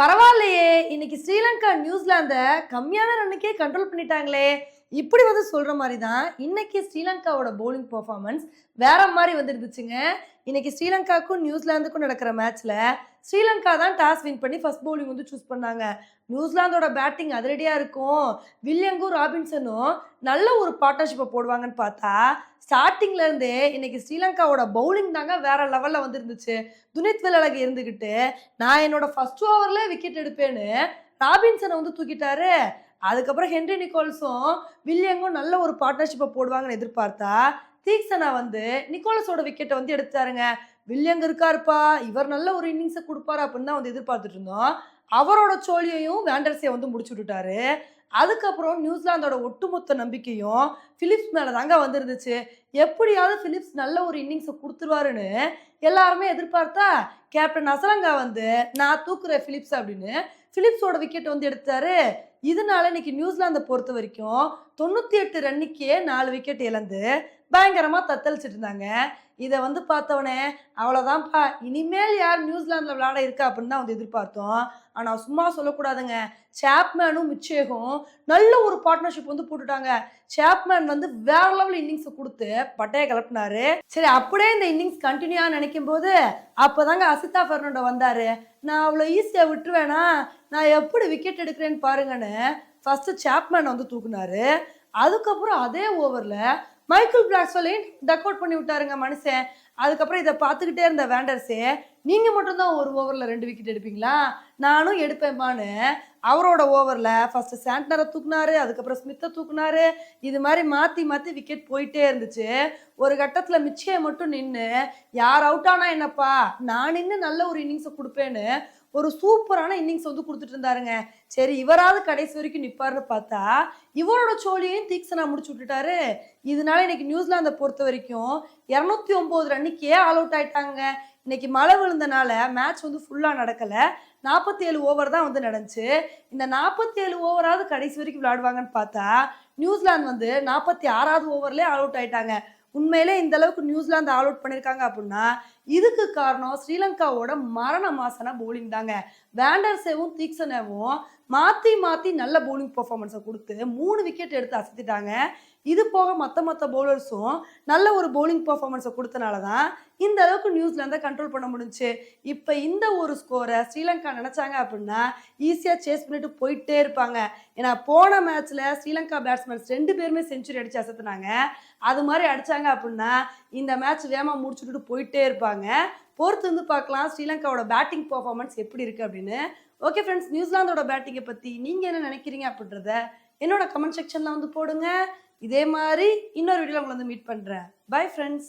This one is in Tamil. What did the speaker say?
பரவாயில்லையே. இன்னைக்கு ஸ்ரீலங்கா நியூசிலாந்த கம்மியான ரன்னுக்கே கண்ட்ரோல் பண்ணிட்டாங்களே. இப்படி வந்து சொல்ற மாதிரி தான் இன்னைக்கு ஸ்ரீலங்காவோட போலிங் பெர்ஃபார்மன்ஸ் வேற மாதிரி வந்து இருந்துச்சுங்க இன்னைக்கு ஸ்ரீலங்காவுக்கும் நியூசிலாந்துக்கும் நடக்கிற மேட்ச்ல ஸ்ரீலங்கா தான் டாஸ் வின் பண்ணி ஃபர்ஸ்ட் பவுலிங் வந்து சூஸ் பண்ணாங்க. நியூசிலாந்தோட பேட்டிங் அதிரடியா இருக்கும். வில்லியங்கும் ராபின்சனும் நல்ல ஒரு பார்ட்னர்ஷிப்பை போடுவாங்கன்னு பார்த்தா ஸ்டார்டிங்ல இருந்தே இன்னைக்கு ஸ்ரீலங்காவோட பவுலிங் தாங்க வேற லெவல்ல வந்து இருந்துச்சு துனித் வில்லழகு இருந்துகிட்டு நான் என்னோட ஃபர்ஸ்ட் ஓவர்ல விக்கெட் எடுப்பேன்னு ராபின்சனை வந்து தூக்கிட்டாரு. அதுக்கப்புறம் ஹென்ரி நிக்கோல்ஸும் வில்லியங்கும் நல்ல ஒரு பார்ட்னர்ஷிப்பை போடுவாங்கன்னு எதிர்பார்த்தா தீக்ஷனா வந்து நிக்கோலஸோட விக்கெட்டை வந்து எடுத்தாருங்க வில்லியங்க இருக்காருப்பா இவர் நல்ல ஒரு இன்னிங்ஸை கொடுப்பாரு அப்படின்னு தான் வந்து எதிர்பார்த்துட்டு இருந்தோம். அவரோட சோழியையும் வேண்டர்ஸை வந்து முடிச்சு விட்டுட்டாரு. அதுக்கப்புறம் நியூசிலாந்தோட ஒட்டுமொத்த நம்பிக்கையும் ஃபிலிப்ஸ் மேலே தாங்க வந்துருந்துச்சு. எப்படியாவது ஃபிலிப்ஸ் நல்ல ஒரு இன்னிங்ஸை கொடுத்துருவாருன்னு எல்லாருமே எதிர்பார்த்தா கேப்டன் அசலங்கா வந்து நான் தூக்குற ஃபிலிப்ஸ் அப்படின்னு ஃபிலிப்ஸோட விக்கெட் வந்து எடுத்தாரு. இதனால இன்னைக்கு நியூசிலாந்தை பொறுத்த வரைக்கும் தொண்ணூற்றி எட்டு ரன்னுக்கே நாலு விக்கெட் இழந்து பயங்கரமாக தத்தளிச்சிட்டு இருந்தாங்க. இதை வந்து பார்த்தவனே அவ்வளோதான்ப்பா இனிமேல் யார் நியூசிலாந்தில் விளையாட இருக்கா? அப்படின்னு தான் வந்து எதிர்பார்த்தோம். ஆனால் சும்மா சொல்லக்கூடாதுங்க. சாப்மேனும் மிச்சேகும் நல்ல ஒரு பார்ட்னர்ஷிப் வந்து போட்டுட்டாங்க. சாப்மேன் வந்து வேற லெவல் இன்னிங்ஸை கொடுத்து பட்டையை கிளப்பினாரு. சரி அப்படியே இந்த இன்னிங்ஸ் கண்டினியூ நினைக்கும் போது அப்போதாங்க அசிதா ஃபெர்னாண்டோ வந்தாரு. நான் அவ்வளோ ஈஸியாக விட்டுருவேனா? நான் எப்படி விக்கெட் எடுக்கிறேன்னு பாருங்கன்னு ஃபர்ஸ்ட் சாப்மேன் வந்து தூக்குனாரு. அதுக்கப்புறம் அதே ஓவரில் மைக்கேல் பிளாக்ஸ்வலையும் டக் அவுட் பண்ணி விட்டாருங்க மனுஷன். அதுக்கப்புறம் இதை பார்த்துக்கிட்டே இருந்த வேண்டர்ஸே நீங்கள் மட்டும்தான் ஒரு ஓவரில் ரெண்டு விக்கெட் எடுப்பீங்களா? நானும் எடுப்பேம்மான்னு அவரோட ஓவரில் ஃபஸ்ட்டு சாண்ட்னரை தூக்குனாரு அதுக்கப்புறம் ஸ்மித்தை தூக்குனாரு. இது மாதிரி மாற்றி மாற்றி விக்கெட் போயிட்டே இருந்துச்சு. ஒரு கட்டத்தில் மிச்சையை மட்டும் நின்று யார் அவுட் ஆனால் என்னப்பா? நான் நின்று நல்ல ஒரு இன்னிங்ஸை கொடுப்பேன்னு ஒரு சூப்பரான இன்னிங்ஸ் வந்து கொடுத்துட்டு இருந்தாருங்க. சரி இவராவது கடைசி வரைக்கும் நிற்பார்னு பார்த்தா இவரோட சோழியையும் தீக்ஷனா முடிச்சு விட்டுட்டாரு. இதனால இன்னைக்கு நியூசிலாந்தை பொறுத்த வரைக்கும் இரநூத்தி ஒம்பது ரன்னுக்கே ஆல் அவுட் ஆயிட்டாங்க. இன்னைக்கு மழை விழுந்தனால மேட்ச் வந்து ஃபுல்லாக நடக்கலை. நாற்பத்தி ஏழு ஓவர் தான் வந்து நடந்துச்சு. இந்த நாற்பத்தி ஏழு ஓவராவது கடைசி வரைக்கும் விளையாடுவாங்கன்னு பார்த்தா நியூசிலாந்து வந்து நாற்பத்தி ஆறாவது ஓவர்லேயே ஆல் அவுட் ஆயிட்டாங்க. உண்மையிலே இந்த அளவுக்கு நியூசிலாந்து ஆல் அவுட் பண்ணியிருக்காங்க அப்படின்னா இதுக்கு காரணம் ஸ்ரீலங்காவோட மரண மாசன பவுலிங் தாங்க. வேண்டர்ஸேவும் தீக்ஷனேவும் மாற்றி மாற்றி நல்ல பவுலிங் பர்ஃபார்மன்ஸை கொடுத்து மூணு விக்கெட் எடுத்து அசத்திட்டாங்க. இது போக மற்ற மற்ற பவுலர்ஸும் நல்ல ஒரு பவுலிங் பர்ஃபார்மன்ஸை கொடுத்தனால தான் இந்த அளவுக்கு நியூசிலாந்தை கண்ட்ரோல் பண்ண முடிஞ்சுச்சு இப்போ இந்த ஒரு ஸ்கோரை ஸ்ரீலங்கா நினச்சாங்க அப்படின்னா ஈஸியாக சேஸ் பண்ணிட்டு போயிட்டே இருப்பாங்க. ஏன்னா போன மேட்ச்சில் ஸ்ரீலங்கா பேட்ஸ்மேன்ஸ் ரெண்டு பேருமே செஞ்சுரி அடித்து அசத்துனாங்க. அது மாதிரி அடிச்சாங்க அப்படின்னா இந்த மேட்ச் வேகமாக முடிச்சுட்டு போயிட்டே இருப்பாங்க. பொறுத்து வந்து பார்க்கலாம். ஸ்ரீலங்காவோட பேட்டிங் பர்ஃபார்மன்ஸ் எப்படி இருக்குது அப்படின்னு. ஓகே ஃப்ரெண்ட்ஸ் நியூசிலாந்தோட பேட்டிங்கை பற்றி நீங்கள் என்ன நினைக்கிறீங்க அப்படின்றத என்னோட கமெண்ட் செக்ஷனில் வந்து போடுங்க. இதே மாதிரி இன்னொரு வீடியோவில் உங்களை வந்து மீட் பண்ணுறேன் பை ஃப்ரெண்ட்ஸ்